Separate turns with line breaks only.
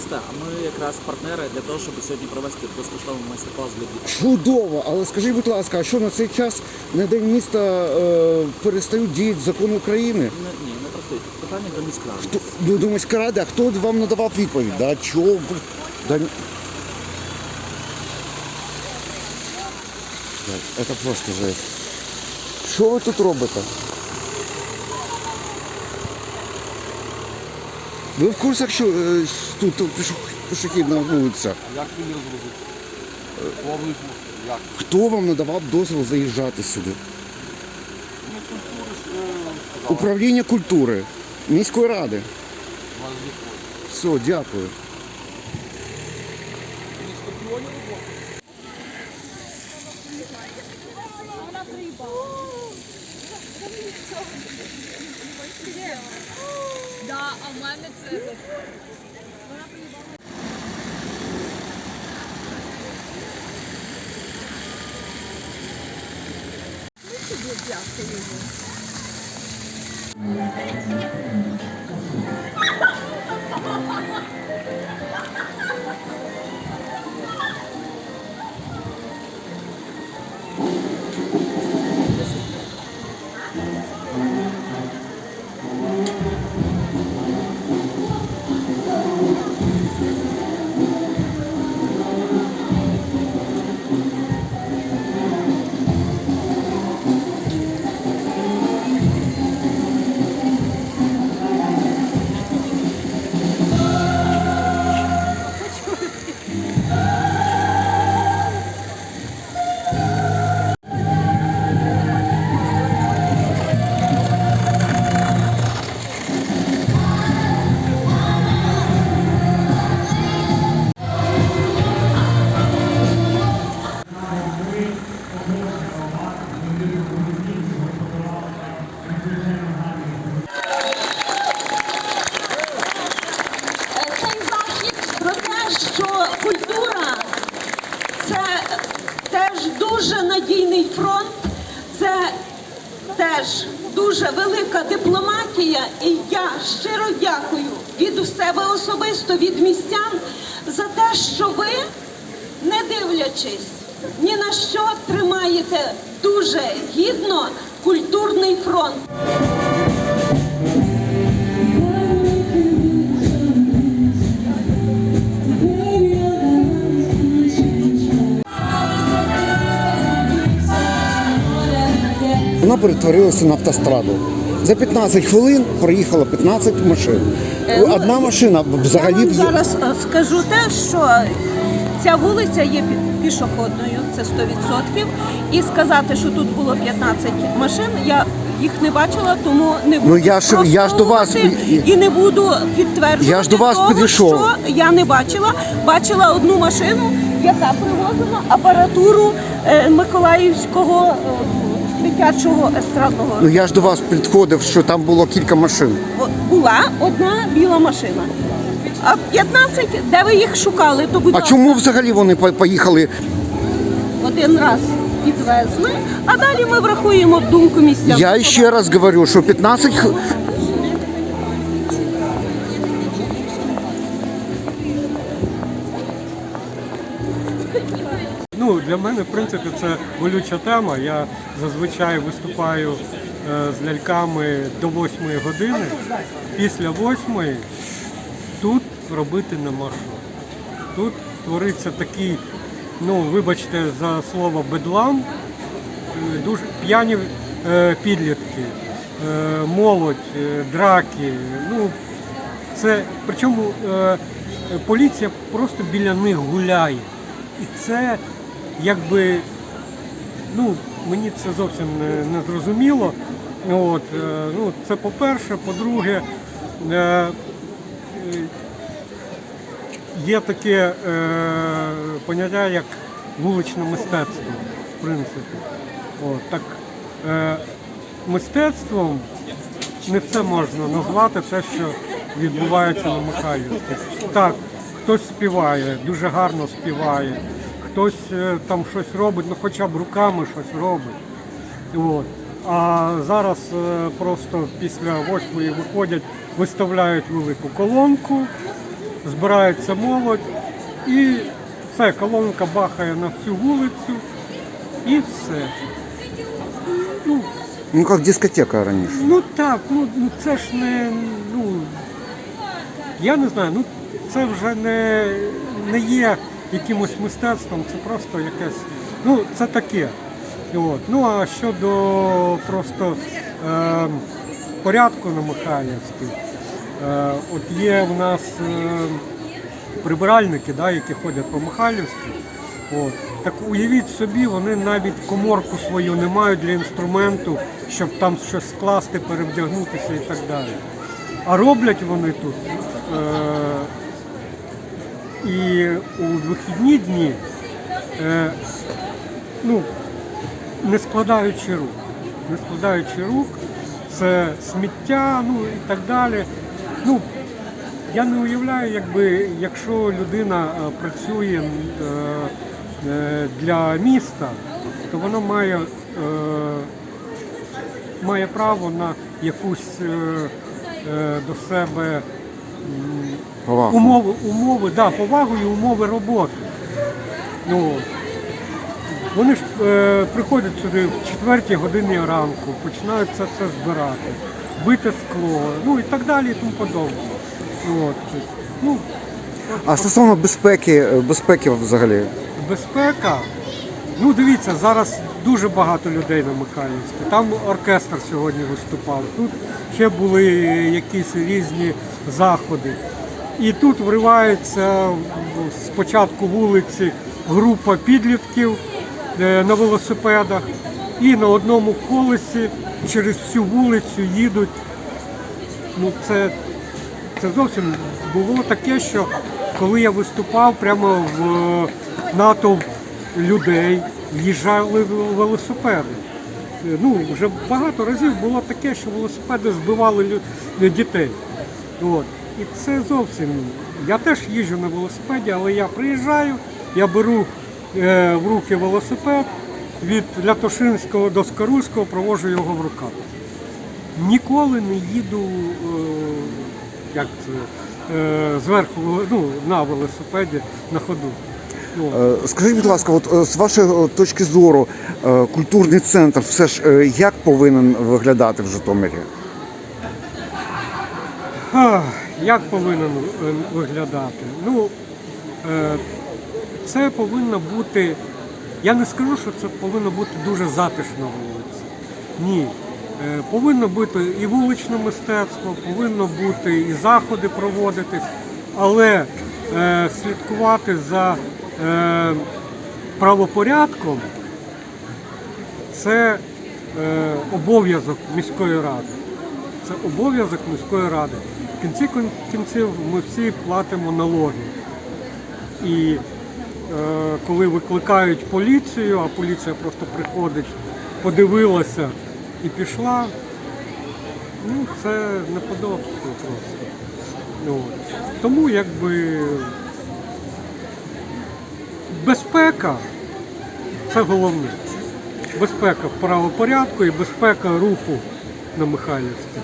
міста, а ми якраз партнери для того, щоб сьогодні провести безкоштовний майстер-клас для дітей.
Чудово! Але скажіть, будь ласка, а що на цей час на день міста е, перестають діяти закони України?
Не, ні, не просто питання до міськради.
Хто, ну, до міської ради, а хто вам надавав відповідь? Да, чого? Да, ні- Так, Це просто жесть. Що ви тут робите? Ви в курсах, що е, тут пішох- пішохідна вулиця?
Як не розробити? Повний. Як?
Хто вам надавав дозвіл заїжджати сюди?
Ну, культури ж е, сказали.
Управління культури міської ради.
Вас відходить.
Все, дякую.
Ні, скорпіонів роботи.
Да, а в мене це
цей велика дипломатія. І я щиро дякую від у себе особисто, від містян за те, що ви, не дивлячись ні на що, тримаєте дуже гідно культурний фронт.
Вона перетворилася на автостраду. За 15 хвилин проїхало 15 машин.
Е, ну,
Одна машина взагалі
Я
б
вам зараз е, скажу те, що ця вулиця є пі- пішохідною, це 100%. І сказати, що тут було 15 машин, я їх не бачила, тому не буду
Ну, я ж- я ж до вас і-
і не буду підтверджувати
Я ж до вас
того,
підійшов.
що я не бачила. Бачила одну машину, яка привозила апаратуру е, Миколаївського е, дитячого естрадного.
Ну я ж до вас підходив, що там було кілька машин.
Була одна біла машина. А 15, де ви їх шукали, то будь
А
ласка,
чому взагалі вони по- поїхали?
один раз підвезли, а далі ми врахуємо думку місця.
Я ще раз говорю, що 15 х-
для мене, в принципі, це болюча тема. Я зазвичай виступаю е, з ляльками до 8 години. Після 8 тут робити нема що. Тут твориться такий, ну, вибачте за слово бедлам, дуже п'яні е, підлітки, е, молодь, драки. Ну, це причому поліція просто біля них гуляє. І це якби ну, мені це зовсім не, зрозуміло. От, е, ну, це по-перше, по-друге, е, е, є таке поняття, як вуличне мистецтво, в принципі. От, так, мистецтвом не все можна назвати те, що відбувається на Михайлівській. Так, хтось співає, дуже гарно співає, хтось е, там щось робить, ну хоча б руками щось робить. От. А зараз е, просто після восьмої виходять, виставляють велику колонку збирається молодь і все, колонка бахає на всю вулицю і все. Ну,
Ну як дискотека раніше.
Ну так, ну, ну це ж не. Ну, я не знаю, ну це вже не, не є якимось мистецтвом, це просто якесь. Ну, це таке. От. Ну а щодо просто е, порядку на Михайлівській, е, от є в нас е, прибиральники, да, які ходять по Михайлівській. От. Так уявіть собі, вони навіть коморку свою не мають для інструменту, щоб там щось скласти, перевдягнутися і так далі. А роблять вони тут. Е- і у вихідні дні, е- ну, не складаючи рук. Не складаючи рук, це сміття, ну і так далі. Ну, я не уявляю, якби якщо людина е, працює е, для міста, то вона має, е, має право на якусь е, е, до себе
Повагу.
умови, умови, да, повагу і умови роботи. Ну, вони ж е, приходять сюди в четвертій годині ранку, починають це все збирати, бити скло, ну і так далі, і тому подобне. От. Ну,
А стосовно безпеки, е, безпеки взагалі.
безпека. Ну, дивіться, зараз дуже багато людей на Михайлівську. Там оркестр сьогодні виступав, тут ще були якісь різні заходи. І тут вривається спочатку вулиці група підлітків е, на велосипедах, і на одному колесі через всю вулицю їдуть. Ну, це це зовсім було таке, що коли я виступав прямо в е, натовп людей, в'їжджали велосипеди. Е, Ну, вже багато разів було таке, що велосипеди збивали дітей. От. І це зовсім. Я теж їжджу на велосипеді, але я приїжджаю, я беру е, в руки велосипед від Лятошинського до Скоруського, провожу його в руках. Ніколи не їду е, як це, е, зверху ну, на велосипеді на ходу. Ну,
Е, Скажіть, будь ласка, от е, з вашої е, точки зору, культурний центр все ж як повинен виглядати в Житомирі?
Як повинен е, виглядати? Ну, е, це повинно бути. Я не скажу, що це повинно бути дуже затишна вулиця. Ні. Е, Повинно бути і вуличне мистецтво, повинно бути і заходи проводитись, але слідкувати за правопорядком це обов'язок міської ради. Це обов'язок міської ради. В кінці кінців ми всі платимо налоги. І е, коли викликають поліцію, а поліція просто приходить, подивилася і пішла, ну це неподобство просто. Ну, от. Тому якби безпека це головне. Безпека правопорядку і безпека руху на Михайлівській.